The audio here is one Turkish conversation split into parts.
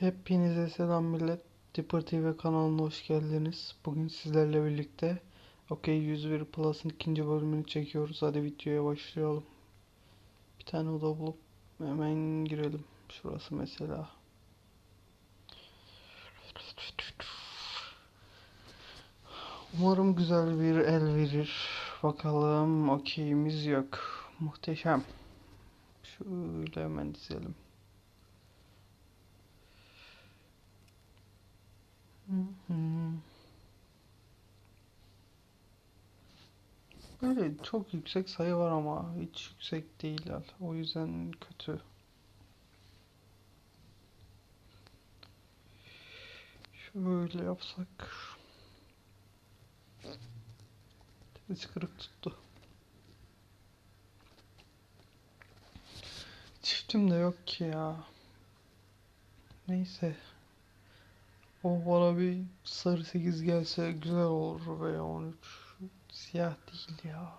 Hepinize selam millet. Dipper TV kanalına hoş geldiniz. Bugün sizlerle birlikte OK 101 Plus'ın ikinci bölümünü çekiyoruz. Hadi videoya başlayalım. Bir tane oda bulup hemen girelim. Şurası mesela. Umarım güzel bir el verir. Bakalım okeyimiz yok. Muhteşem. Şöyle hemen dizelim. Böyle çok yüksek sayı var ama hiç yüksek değiller. O yüzden kötü. Şöyle yapsak. Hiç kırık tuttu. Çiftim de yok ki ya. Neyse. O bana bir sarı 8 gelse güzel olur veya 13. Siyah değil ya.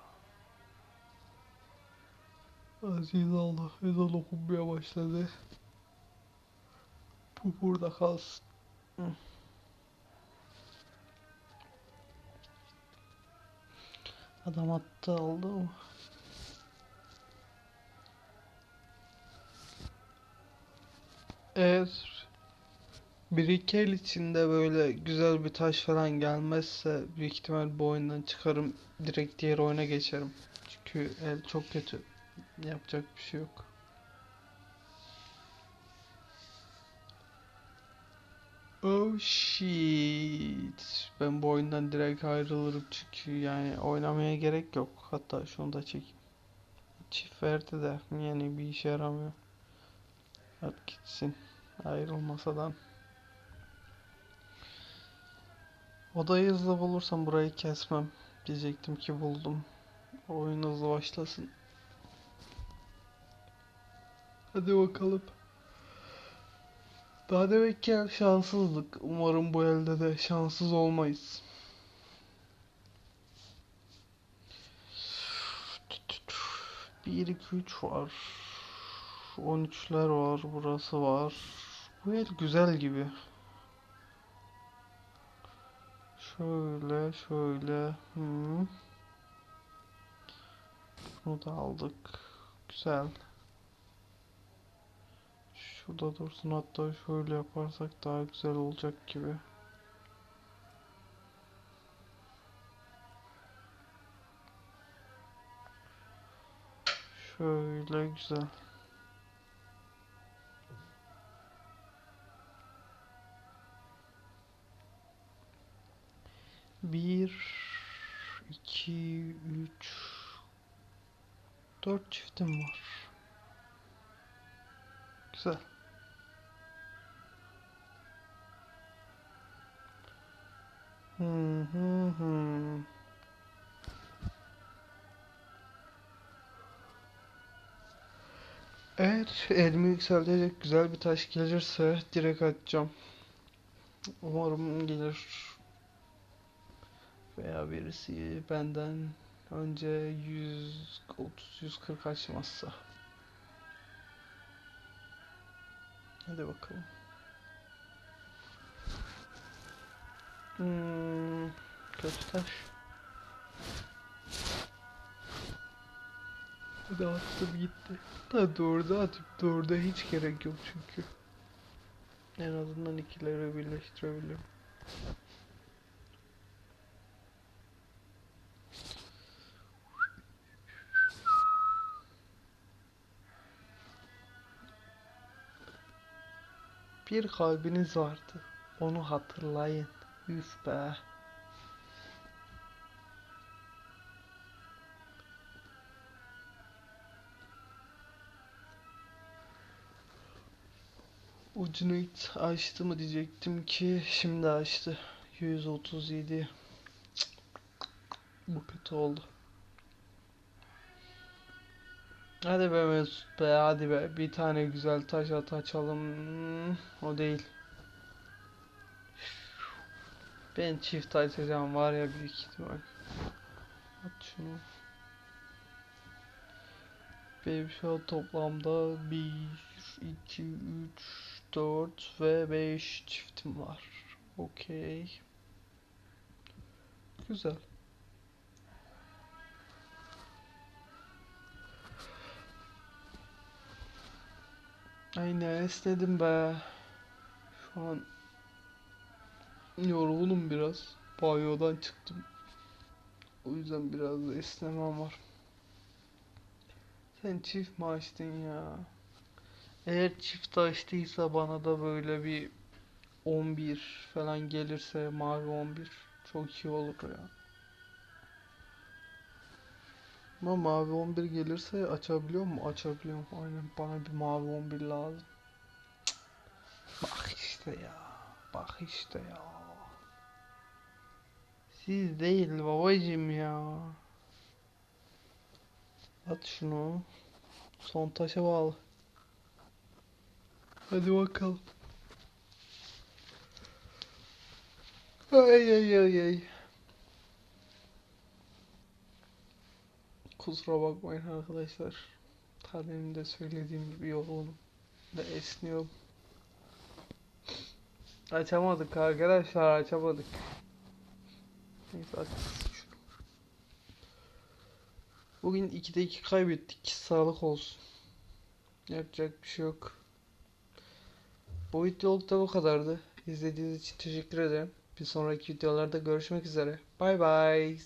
Aziz Allah ezan okunmaya başladı. Bu burada kalsın. Adam attı aldı mı? Eğer bir iki el içinde böyle güzel bir taş falan gelmezse büyük ihtimal bu oyundan çıkarım direkt diğer oyuna geçerim. Çünkü el çok kötü. Yapacak bir şey yok. Oh shit. Ben bu oyundan direkt ayrılırım çünkü yani oynamaya gerek yok. Hatta şunu da çekeyim. Çift verdi de yani bir işe yaramıyor. Hadi gitsin. Ayrılmasadan. Odayı hızlı bulursam burayı kesmem. Diyecektim ki buldum. Oyun hızlı başlasın. Hadi bakalım. Daha demek ki şanssızlık. Umarım bu elde de şanssız olmayız. Bir, iki, üç var. 13'ler var. Burası var. Bu el güzel gibi. Şöyle şöyle. Hmm. Bunu da aldık. Güzel. Şurada dursun hatta şöyle yaparsak daha güzel olacak gibi. Şöyle güzel. 2, 3, 4 çiftim var. Güzel. Hı hı hı. Eğer elimi yükseltecek güzel bir taş gelirse direkt atacağım. Umarım gelir. Veya birisi benden önce 130 140 açmazsa. Hadi bakalım. Hmm, kötü taş. Hadi attım gitti. Da doğru atıp doğru hiç gerek yok çünkü. En azından ikileri birleştirebilirim. Bir kalbiniz vardı. Onu hatırlayın. Üf be. Ucunu hiç açtı mı diyecektim ki şimdi açtı. 137. Cık. Bu kötü oldu. Hadi be Mesut be hadi be bir tane güzel taş at açalım. O değil. Ben çift açacağım var ya büyük ihtimal. At şunu. Benim şu an toplamda 1, 2, 3, 4 ve 5 çiftim var. Okey. Güzel. Ay ne esnedim be. Şu an yorgunum biraz. Banyodan çıktım. O yüzden biraz da esnemem var. Sen çift mi açtın ya? Eğer çift açtıysa bana da böyle bir 11 falan gelirse mavi 11 çok iyi olur ya. Ama mavi 11 gelirse açabiliyor mu? Açabiliyorum. Aynen bana bir mavi 11 lazım. Bak işte ya. Bak işte ya. Siz değil babacım ya. At şunu. Son taşa bağlı. Hadi bakalım. Ay ay ay ay. Kusura bakmayın arkadaşlar. Ta demin de söylediğim gibi yorgunum. Ve esniyorum. Açamadık arkadaşlar açamadık. Neyse açarız şunu. Bugün 2'de 2 kaybettik. Sağlık olsun. Yapacak bir şey yok. Bu videoluk da bu kadardı. İzlediğiniz için teşekkür ederim. Bir sonraki videolarda görüşmek üzere. Bay bay.